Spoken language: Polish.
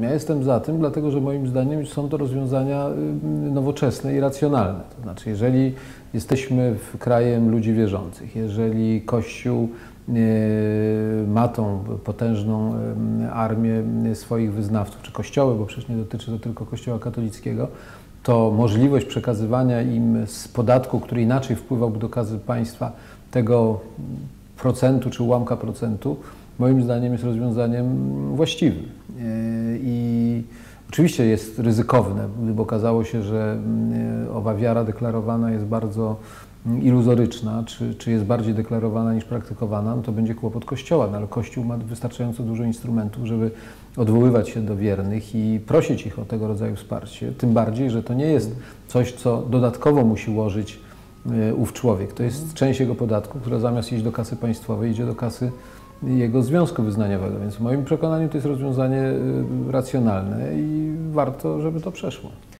Ja jestem za tym, dlatego że moim zdaniem są to rozwiązania y, nowoczesne i racjonalne. To znaczy, jeżeli jesteśmy krajem ludzi wierzących, jeżeli Kościół y, ma tą potężną y, armię swoich wyznawców, czy kościoły, bo przecież nie dotyczy to tylko Kościoła katolickiego, to możliwość przekazywania im z podatku, który inaczej wpływałby do kasy państwa, tego procentu czy ułamka procentu, moim zdaniem jest rozwiązaniem właściwym. I oczywiście jest ryzykowne, gdyby okazało się, że yy, owa wiara deklarowana jest bardzo iluzoryczna, czy, czy jest bardziej deklarowana niż praktykowana, no to będzie kłopot Kościoła, no ale Kościół ma wystarczająco dużo instrumentów, żeby odwoływać się do wiernych i prosić ich o tego rodzaju wsparcie. Tym bardziej, że to nie jest coś, co dodatkowo musi łożyć yy, ów człowiek. To jest część jego podatku, która zamiast iść do kasy państwowej, idzie do kasy jego związku wyznaniowego. Więc w moim przekonaniu to jest rozwiązanie y, racjonalne i warto, żeby to przeszło.